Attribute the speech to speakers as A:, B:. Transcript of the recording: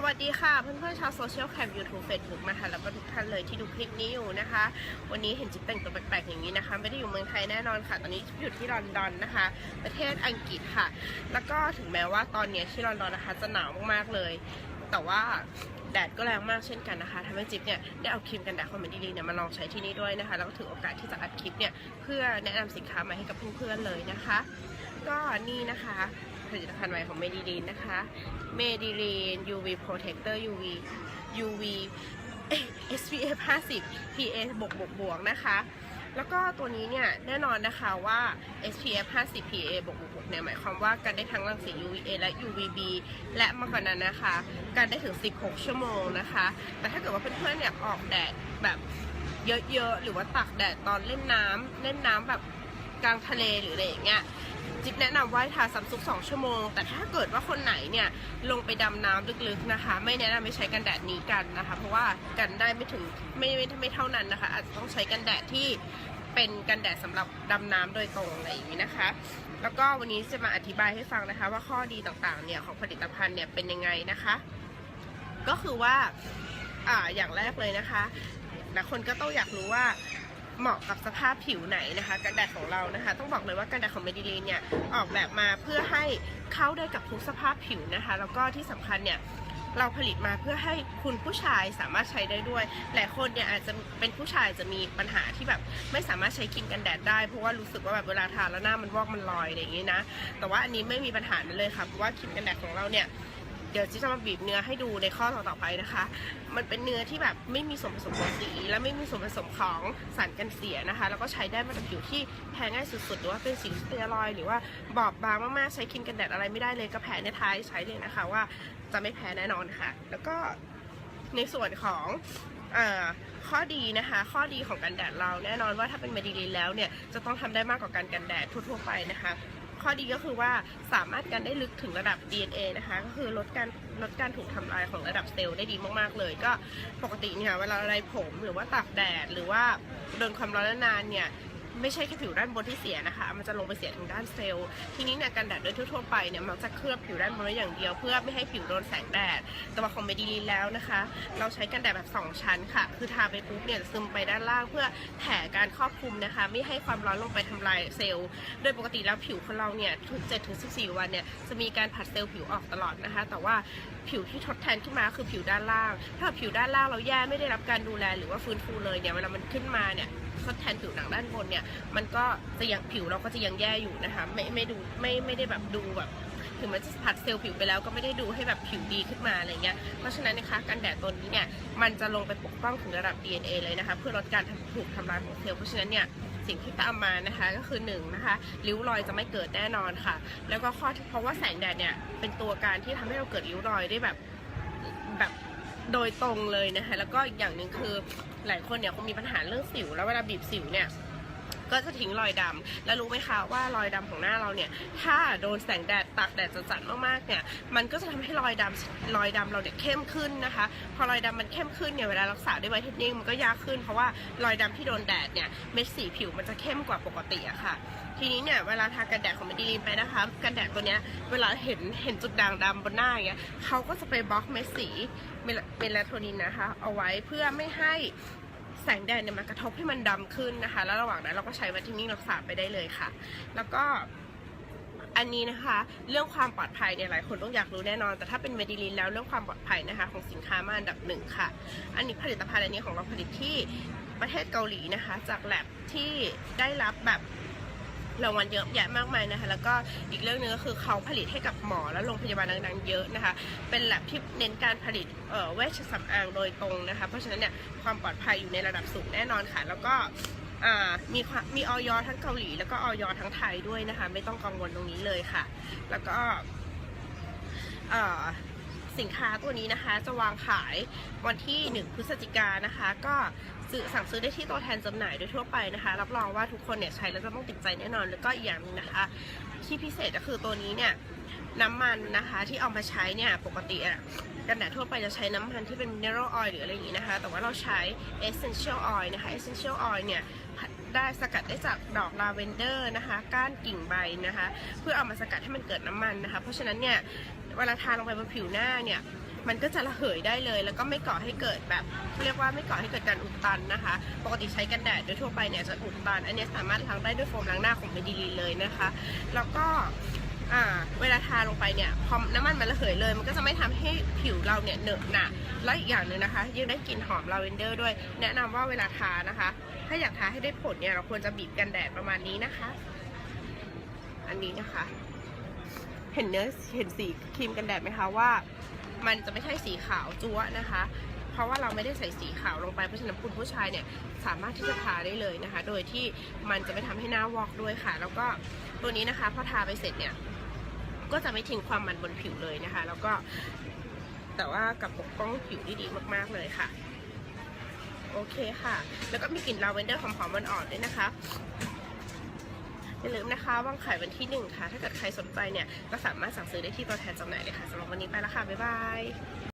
A: สวัสดีค่ะ เพื่อนๆชาวโซเชียลแคม YouTube Facebook นะคะแล้วก็ทุกท่านเลยที่ดูคลิปนี้อยู่นะคะ วันนี้เห็นจิ๊บแต่งตัวแปลกๆอย่างนี้นะคะ ไม่ได้อยู่เมืองไทยแน่นอนค่ะ ตอนนี้อยู่ที่ลอนดอนนะคะ ประเทศอังกฤษค่ะ แล้วก็ถึงแม้ว่าตอนนี้ที่ลอนดอนนะคะจะหนาวมากๆเลย แต่ว่าแดดก็แรงมากเช่นกันนะคะทำให้จิ๊บเนี่ยได้เอาครีมกันแดดคอมเมดี้ลีเนี่ยมาลองใช้ที่นี่ด้วยนะคะ แล้วก็ถือโอกาสที่จะอัดคลิปเนี่ยเพื่อแนะนำสินค้ามาให้กับเพื่อนๆเลยนะคะ ก็นี่นะคะ ผลิตภัณฑ์ใหม่ของเมดิลีนนะคะ เมดิลีน UV Protector UV UV SPF 50 PA บวกบวกบวกนะคะ แล้วก็ตัวนี้เนี่ยแน่นอนนะคะว่า SPF 50 PA บวกบวกบวกเนี่ยหมายความว่ากันได้ทั้งรังสี UVA และ UVB และมากกว่านั้นนะคะกันได้ถึง 16 ชั่วโมงนะคะ แต่ถ้าเกิดว่าเพื่อนๆอยากออกแดดแบบเยอะๆ หรือว่าตากแดดตอนเล่นน้ำเล่นน้ำแบบกลางทะเลหรืออะไรอย่างเงี้ย จิ๊บแนะนำว่าให้ทาซัมซุง2ชั่วโมง แต่ถ้าเกิดว่าคนไหนเนี่ยลงไปดำน้ำลึกๆนะคะ ไม่แนะนำให้ใช้กันแดดนี้กันนะคะ เพราะว่ากันได้ไม่ถึงไม่ไม่ไม่เท่านั้นนะคะ อาจจะต้องใช้กันแดดที่เป็นกันแดดสำหรับดำน้ำโดยตรงอะไรอย่างนี้นะคะ แล้วก็วันนี้จะมาอธิบายให้ฟังนะคะ ว่าข้อดีต่างๆเนี่ยของผลิตภัณฑ์เนี่ยเป็นยังไงนะคะ ก็คือว่าอ่าอย่างแรกเลยนะคะหลายคนก็ต้องอยากรู้ว่า เหมาะกับสภาพผิวไหนนะคะ กันแดดของเรานะคะ ต้องบอกเลยว่ากันแดดของเมดิลีนเนี่ยออกแบบมาเพื่อให้เข้าได้กับทุกสภาพผิวนะคะ แล้วก็ที่สำคัญเนี่ยเราผลิตมาเพื่อให้คุณผู้ชายสามารถใช้ได้ด้วย หลายคนเนี่ยอาจจะเป็นผู้ชายจะมีปัญหาที่แบบไม่สามารถใช้ครีมกันแดดได้ เพราะว่ารู้สึกว่าแบบเวลาทาแล้วหน้ามันวอกมันลอยอะไรอย่างนี้นะ แต่ว่าอันนี้ไม่มีปัญหานั้นเลยค่ะ เพราะว่าครีมกันแดดของเราเนี่ย เดี๋ยวจิจะมาบีบเนื้อให้ดูในข้อต่อๆไปนะคะ มันเป็นเนื้อที่แบบไม่มีส่วนผสมของสี และไม่มีส่วนผสมของสารกันเสียนะคะ แล้วก็ใช้ได้มากับผิวที่แพ้ง่ายสุดๆ หรือว่าเป็นสิวสเตียรอยหรือว่าบอบบางมากๆ ใช้ครีมกันแดดอะไรไม่ได้เลยก็แพ้ในท้ายใช้เลยนะคะว่าจะไม่แพ้แน่นอนค่ะ แล้วก็ในส่วนของข้อดีนะคะ ข้อดีของกันแดดเราแน่นอนว่าถ้าเป็นเมดิลีนแล้วเนี่ยจะต้องทำได้มากกว่าการกันแดดทั่วๆไปนะคะ ข้อดีก็คือว่าสามารถกันได้ลึกถึงระดับ DNA นะคะ ก็คือลดการลดการถูกทำลายของระดับเซลล์ได้ดีมากๆเลย ก็ปกติเนี่ยเวลาอะไรผมหรือว่าตากแดดหรือว่าโดนความร้อนนานเนี่ย ไม่ใช่แค่ผิวด้านบนที่เสียนะคะ มันจะลงไปเสียถึงด้านเซลล์ ทีนี้เนี่ยกันแดดโดยทั่วไปเนี่ยมักจะเคลือบผิวด้านบนไว้อย่างเดียว เพื่อไม่ให้ผิวโดนแสงแดด แต่ว่าของเมดิลีนแล้วนะคะ เราใช้กันแดดแบบ 2 ชั้นค่ะ คือทาไปปุ๊บเนี่ยซึมไปด้านล่างเพื่อแผ่การครอบคลุมนะคะ ไม่ให้ความร้อนลงไปทำลายเซลล์ โดยปกติแล้วผิวคนเราเนี่ยทุก7ถึง14 วันเนี่ยจะมีการผัดเซลล์ผิวออกตลอดนะคะ แต่ว่าผิวที่ทดแทนขึ้นมาคือผิวด้านล่าง ถ้าผิวด้านล่างเราแย่ไม่ได้รับการดูแลหรือว่าฟื้นฟูเลยเนี่ยเวลามันขึ้นมาเนี่ยทดแทนผิวหนังด้านบนเนี่ยมันก็จะยังผิวเราก็จะยังแย่อยู่นะคะ ไม่ไม่ดูไม่ไม่ได้แบบดูแบบถึงมันจะผัดเซลล์ผิวไปแล้วก็ไม่ได้ดูให้แบบผิวดีขึ้นมาอะไรเงี้ย เพราะฉะนั้นนะคะกันแดดตัวนี้เนี่ยมันจะลงไปปกป้องถึงระดับ DNA เลยนะคะ เพื่อลดการถูกทำลายของเซลล์เพราะฉะนั้นเนี่ยสิ่งที่ตามมานะคะก็คือหนึ่งนะคะริ้วรอยจะไม่เกิดแน่นอนค่ะ แล้วก็ข้อเพราะว่าแสงแดดเนี่ยเป็นตัวการที่ทำให้เราเกิดริ้วรอยได้แบบแบบโดยตรงเลยนะคะแล้วก็อีกอย่างหนึ่งคือหลายคนเนี่ยคงมีปัญหาเรื่องสิว แล้วเวลาบีบสิวเนี่ย ก็จะทิ้งรอยดำแล้วรู้ไหมคะว่ารอยดำของหน้าเราเนี่ย ถ้าโดนแสงแดดตากแดดจัดๆมากๆเนี่ย มันก็จะทำให้รอยดำรอยดำเราเนี่ยเข้มขึ้นนะคะ พอรอยดำมันเข้มขึ้นเนี่ยเวลารักษาด้วยไวท์เทนนิ่งมันก็ยากขึ้นเพราะว่ารอยดำที่โดนแดดเนี่ยเม็ดสีผิวมันจะเข้มกว่าปกติอะค่ะ ทีนี้เนี่ยเวลาทากันแดดของเมดิลีนไปนะคะกันแดดตัวเนี้ยเวลาเห็นเห็นจุดด่างดำบนหน้าอย่างเงี้ยเขาก็จะไปบล็อกเม็ดสีเมลเลาโทนินนะคะ เอาไว้เพื่อไม่ให้ แสงแดดเนี่ยมากระทบให้มันดำขึ้นนะคะ แล้วระหว่างนั้นเราก็ใช้วัตถุนิ่งรักษาไปได้เลยค่ะ แล้วก็อันนี้นะคะ เรื่องความปลอดภัยเนี่ยหลายคนต้องอยากรู้แน่นอน แต่ถ้าเป็นเมดิลินแล้วเรื่องความปลอดภัยนะคะ ของสินค้ามาอันดับหนึ่งค่ะ อันนี้ผลิตภัณฑ์อันนี้ของเราผลิตที่ประเทศเกาหลีนะคะ จากแลบที่ได้รับแบบ รางวัลเยอะแยะมากมายนะคะ แล้วก็อีกเรื่องหนึงก็คือเขาผลิตให้กับหมอและโรงพยาบาลดังๆเยอะนะคะ เป็นแลบที่เน้นการผลิตเวชสำอางโดยตรงนะคะ เพราะฉะนั้นเนี่ยความปลอดภัยอยู่ในระดับสูงแน่นอนค่ะ แล้วก็มีมีออยทั้งเกาหลีแล้วก็ออยทั้งไทยด้วยนะคะ ไม่ต้องกังวลตรงนี้เลยค่ะ แล้วก็ สินค้าตัวนี้นะคะจะวางขายวันที่ 1 พฤศจิกายนนะคะ ก็ซื้อสั่งซื้อได้ที่ตัวแทนจำหน่ายโดยทั่วไปนะคะ รับรองว่าทุกคนเนี่ยใช้แล้วจะต้องติดใจแน่นอน แล้วก็อีกอย่างนึงนะคะ ที่พิเศษก็คือตัวนี้เนี่ยน้ำมันนะคะที่เอามาใช้เนี่ยปกติอะกันแดดทั่วไปจะใช้น้ำมันที่เป็น mineral oil หรืออะไรอย่างนี้นะคะ แต่ว่าเราใช้ essential oil นะคะ essential oil เนี่ย ได้สกัดได้จากดอกลาเวนเดอร์นะคะ ก้านกิ่งใบนะคะ เพื่อเอามาสกัดให้มันเกิดน้ำมันนะคะ เพราะฉะนั้นเนี่ยเวลาทาลงไปบนผิวหน้าเนี่ยมันก็จะระเหยได้เลย แล้วก็ไม่ก่อให้เกิดแบบเรียกว่าไม่ก่อให้เกิดการอุดตันนะคะ ปกติใช้กันแดดโดยทั่วไปเนี่ยจะอุดตัน อันนี้สามารถล้างได้ด้วยโฟมล้างหน้าของเมดิลีเลยนะคะ แล้วก็ อ่า เวลาทาลงไปเนี่ยพอน้ำมันมันระเหยเลย มันก็จะไม่ทำให้ผิวเราเนี่ยเหนอะหนะและอีกอย่างหนึ่งนะคะ ยังได้กลิ่นหอมลาเวนเดอร์ด้วย แนะนำว่าเวลาทานะคะ ถ้าอยากทาให้ได้ผลเนี่ยเราควรจะบีบกันแดดประมาณนี้นะคะ อันนี้นะคะ เห็นเนื้อเห็นสีครีมกันแดดไหมคะว่า มันจะไม่ใช่สีขาวจั๊วนะคะเพราะว่าเราไม่ได้ใส่สีขาวลงไปเพราะฉะนั้นคุณผู้ชายเนี่ยสามารถที่จะทาได้เลยนะคะ โดยที่มันจะไม่ทำให้หน้าวอกด้วยค่ะ แล้วก็ตัวนี้นะคะพอทาไปเสร็จเนี่ย ก็จะไม่ทิ้งความมันบนผิวเลยนะคะ แล้วก็แต่ว่ากับปกป้องผิวได้ดีมากๆเลยค่ะ โอเคค่ะ แล้วก็มีกลิ่นลาเวนเดอร์หอมๆอ่อนๆด้วยนะคะอย่าลืมนะคะวางขายวันที่หนึ่งค่ะ ถ้าเกิดใครสนใจเนี่ย ก็สามารถสั่งซื้อได้ที่ตัวแทนจำหน่ายเลยค่ะสำหรับวันนี้ไปแล้วค่ะ บ๊ายบาย